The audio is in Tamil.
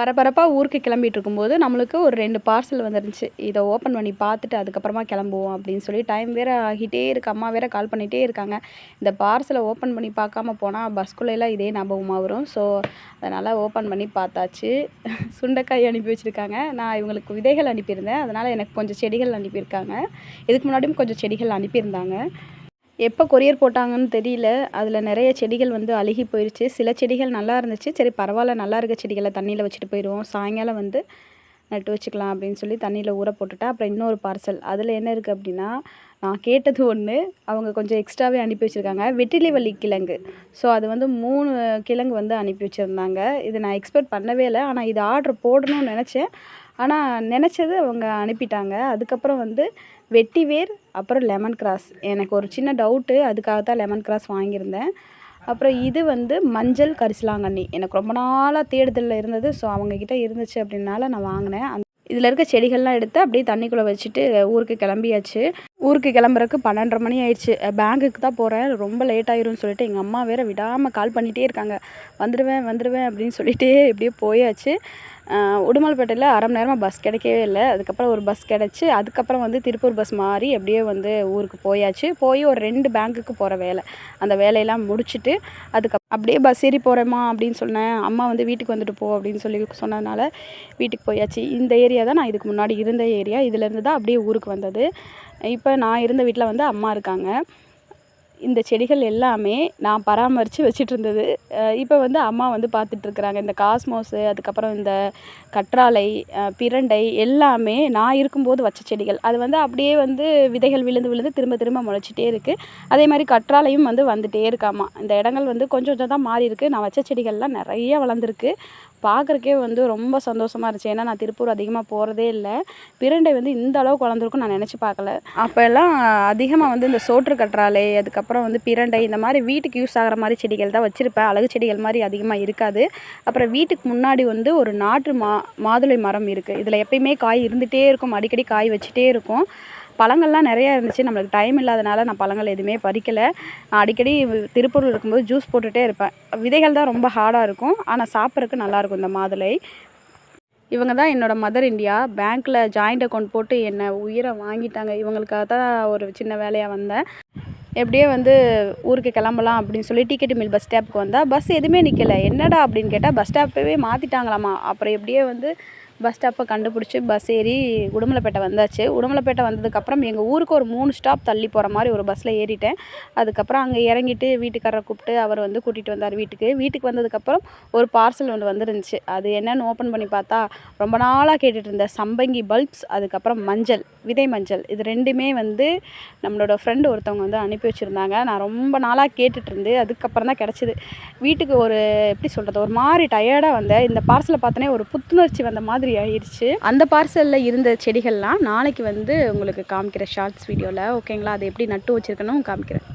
பரபரப்பாக ஊருக்கு கிளம்பிட்டு இருக்கும்போது நம்மளுக்கு ஒரு ரெண்டு பார்சல் வந்துருந்துச்சு. இதை ஓப்பன் பண்ணி பார்த்துட்டு அதுக்கப்புறமா கிளம்புவோம் அப்படின்னு சொல்லி டைம் வேறு ஆகிட்டே இருக்கு. அம்மா வேறு கால் பண்ணிகிட்டே இருக்காங்க. இந்த பார்சலை ஓப்பன் பண்ணி பார்க்காம போனால் பஸ்குள்ளெல்லாம் இதே ஞாபகமாக வரும். ஸோ அதனால் ஓப்பன் பண்ணி பார்த்தாச்சு. சுண்டைக்காய் அனுப்பி வச்சுருக்காங்க. நான் இவங்களுக்கு விதைகள் அனுப்பியிருந்தேன். அதனால் எனக்கு கொஞ்சம் செடிகள் அனுப்பியிருக்காங்க. இதுக்கு முன்னாடியும் கொஞ்சம் செடிகள் அனுப்பியிருந்தாங்க. எப்போ கொரியர் போட்டாங்கன்னு தெரியல. அதில் நிறைய செடிகள் வந்து அழுகி போயிடுச்சு சில செடிகள் நல்லா இருந்துச்சு. சரி பரவாயில்ல. நல்லா இருக்க செடிகளை தண்ணியில் வச்சுட்டு போயிடுவோம் சாயங்காலம் வந்து நட்டு வச்சுக்கலாம் அப்படின்னு சொல்லி தண்ணியில் ஊற போட்டுட்டேன் அப்புறம் இன்னொரு பார்சல் அதில் என்ன இருக்குது அப்படின்னா நான் கேட்டது ஒன்று அவங்க கொஞ்சம் எக்ஸ்ட்ராவே அனுப்பி வச்சுருக்காங்க. வெற்றிலைவள்ளி கிழங்கு. ஸோ அது வந்து மூணு கிழங்கு வந்து அனுப்பி வச்சுருந்தாங்க. இது நான் எக்ஸ்பெக்ட் பண்ணவே இல்லை. ஆனால் இது ஆர்டர் போடணும்னு நினச்சேன். ஆனால் நினச்சது அவங்க அனுப்பிட்டாங்க. அதுக்கப்புறம் வந்து வெட்டிவேர் அப்புறம் லெமன் கிராஸ் எனக்கு ஒரு சின்ன டவுட்டு அதுக்காக தான் லெமன் கிராஸ் வாங்கியிருந்தேன். அப்புறம் இது வந்து மஞ்சள் கரிசலாங்கண்ணி எனக்கு ரொம்ப நாளாக தேடுதலில் இருந்தது. ஸோ அவங்கக்கிட்ட இருந்துச்சு அப்படின்னால நான் வாங்கினேன். அந்த இதில் இருக்க செடிகள்லாம் எடுத்து அப்படியே தண்ணிக்குள்ளே வச்சுட்டு ஊருக்கு கிளம்பியாச்சு. ஊருக்கு கிளம்புறக்கு பன்னெண்டரை மணி ஆயிடுச்சு. பேங்குக்கு தான் போகிறேன் ரொம்ப லேட் ஆயிரும்னு சொல்லிட்டு எங்கள் அம்மா வேறு விடாமல் கால் பண்ணிகிட்டே இருக்காங்க. வந்துடுவேன் வந்துடுவேன் அப்படின்னு சொல்லிட்டு இப்படியே போயாச்சு. உடுமலைப்பேட்டையில் அரை மணி நேரமாக பஸ் கிடைக்கவே இல்லை. அதுக்கப்புறம் ஒரு பஸ் கிடச்சி அதுக்கப்புறம் வந்து திருப்பூர் பஸ் மாறி அப்படியே வந்து ஊருக்கு போயாச்சு. போய் ஒரு ரெண்டு பேங்க்குக்கு போகிற வேலை. அந்த வேலையெல்லாம் முடிச்சுட்டு அதுக்கு அப்படியே பஸ் ஏறி போகிறேம்மா அப்படின்னு சொன்னேன். அம்மா வந்து வீட்டுக்கு வந்துட்டு போ அப்படின்னு சொல்லி சொன்னதுனால வீட்டுக்கு போயாச்சு. இந்த ஏரியா தான் நான் இதுக்கு முன்னாடி இருந்த ஏரியா இதுலேருந்து தான் அப்படியே ஊருக்கு வந்தது. இப்போ நான் இருந்த வீட்டில் வந்து அம்மா இருக்காங்க. இந்த செடிகள் எல்லாமே நான் பராமரித்து வச்சுட்டு இருந்தது இப்போ வந்து அம்மா வந்து பார்த்துட்ருக்குறாங்க இந்த காஸ்மோஸு அதுக்கப்புறம் இந்த கற்றாழை பிரண்டை எல்லாமே நான் இருக்கும்போது வச்ச செடிகள். அது வந்து அப்படியே வந்து விதைகள் விழுந்து விழுந்து திரும்ப திரும்ப முளைச்சிட்டே இருக்குது அதே மாதிரி கற்றாழையும் வந்து வந்துகிட்டே இருக்காமா. இந்த இடங்கள் வந்து கொஞ்சம் கொஞ்சம் தான் மாறி இருக்குது நான் வச்ச செடிகள்லாம் நிறைய வளர்ந்துருக்கு. பார்க்குறக்கே வந்து ரொம்ப சந்தோஷமாக இருந்துச்சு. ஏன்னா நான் திருப்பூர் அதிகமாக போகிறதே இல்லை. பிரண்டை வந்து இந்த அளவுக்கு வளர்ந்துருக்கும் நான் நினச்சி பார்க்கல அப்போல்லாம் அதிகமாக வந்து இந்த சோற்று கற்றாழை அதுக்கப்புறம் வந்து பிரண்டை இந்த மாதிரி வீட்டுக்கு யூஸ் ஆகிற மாதிரி செடிகள் தான் வச்சுருப்பேன். அழகு செடிகள் மாதிரி அதிகமாக இருக்காது. அப்புறம் வீட்டுக்கு முன்னாடி வந்து ஒரு நாட்டு மா மாதுளை மரம் இருக்குது இதில் எப்பயுமே காய் இருந்துகிட்டே இருக்கும். அடிக்கடி காய் வச்சுட்டே இருக்கும். பழங்கள்லாம் நிறையா இருந்துச்சு. நம்மளுக்கு டைம் இல்லாதனால நான் பழங்கள் எதுவுமே பறிக்கலை. நான் அடிக்கடி திருப்பூரில் இருக்கும்போது ஜூஸ் போட்டுகிட்டே இருப்பேன். விதைகள் தான் ரொம்ப ஹார்டாக இருக்கும். ஆனால் சாப்பிட்றதுக்கு நல்லாயிருக்கும் இந்த மாதுளை. இவங்க தான் என்னோடய மதர் இந்தியா பேங்க்கில் ஜாயிண்ட் அக்கௌண்ட் போட்டு என்னை உயிரை வாங்கிட்டாங்க. இவங்களுக்காக தான் ஒரு சின்ன வேலையாக வந்தேன். எப்படியே வந்து ஊருக்கு கிளம்பலாம் அப்படின்னு சொல்லி டிக்கெட் மில் பஸ் ஸ்டாப்புக்கு வந்தால் பஸ் எதுவுமே நிற்கலை என்னடா அப்படின்னு கேட்டால் பஸ் ஸ்டாப்பவே மாற்றிட்டாங்களாமா அப்புறம் எப்படியே வந்து பஸ் ஸ்டாப்பை கண்டுபிடிச்சி பஸ் ஏறி உடுமலைப்பேட்டை வந்தாச்சு. உடுமலைப்பேட்டை வந்ததுக்கப்புறம் எங்கள் ஊருக்கு ஒரு மூணு ஸ்டாப் தள்ளி போகிற மாதிரி ஒரு பஸ்ஸில் ஏறிட்டேன். அதுக்கப்புறம் அங்கே இறங்கிட்டு வீட்டுக்காரரை கூப்பிட்டு அவர் வந்து கூட்டிகிட்டு வந்தார் வீட்டுக்கு. வீட்டுக்கு வந்ததுக்கப்புறம் ஒரு பார்சல் ஒன்று வந்துருந்துச்சு. அது என்னென்னு ஓப்பன் பண்ணி பார்த்தா ரொம்ப நாளாக கேட்டுட்டு இருந்த சம்பங்கி பல்ப்ஸ் அதுக்கப்புறம் மஞ்சள் விதை மஞ்சள். இது ரெண்டுமே வந்து நம்மளோட ஃப்ரெண்டு ஒருத்தவங்க வந்து அனுப்பி வச்சுருந்தாங்க. நான் ரொம்ப நாளாக கேட்டுட்டு இருந்து அதுக்கப்புறம் தான் கிடச்சிது. வீட்டுக்கு ஒரு எப்படி சொல்கிறது ஒரு மாதிரி டயர்டாக வந்தேன். இந்த பார்சலை பார்த்தோன்னே ஒரு புத்துணர்ச்சி வந்த மாதிரி மாதிரி ஆயிடுச்சு அந்த பார்சலில் இருந்த செடிகள்லாம் நாளைக்கு வந்து உங்களுக்கு காமிக்கிறேன் ஷார்ட்ஸ் வீடியோவில் ஓகேங்களா அதை எப்படி நட்டு வச்சுருக்கணும் காமிக்கிறேன்.